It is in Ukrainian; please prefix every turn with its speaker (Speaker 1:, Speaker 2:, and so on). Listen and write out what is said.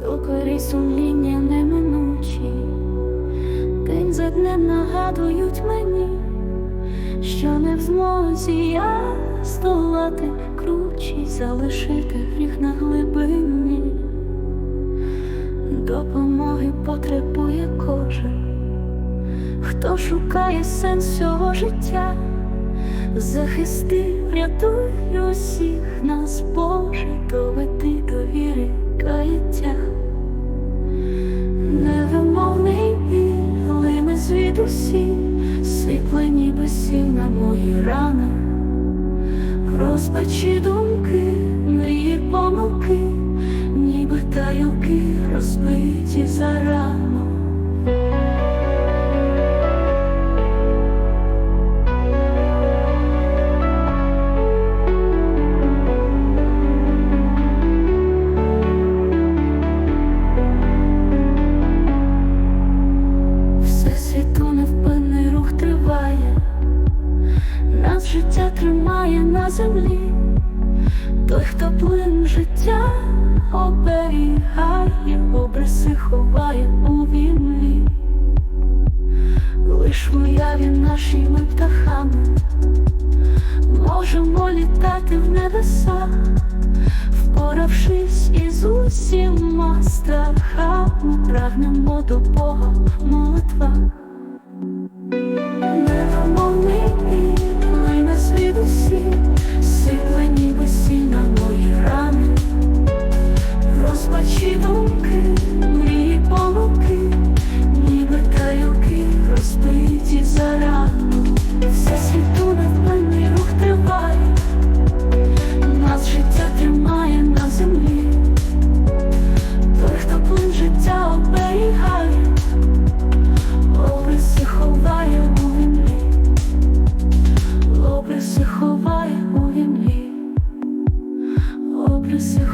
Speaker 1: Докорі сумління неминучі, день за днем нагадують мені, що не в змозі я здолати кручі, залишити гріх на глибині. Допомоги потребує кожен, хто шукає сенс цього життя. Захисти, врятуй усіх нас, Боже, доведи до віри. Лине звідусі, ніби сіль на мої рани, розпачі думки, мрії помилки, ніби тарілки розбиті зарано. Землі, той, хто плин життя оберігає, обриси ховає у війні, лиш в уяві нашими птахами можемо літати в небесах, впоравшись із усіма страхами, прагнемо до Бога в молитвах. notice who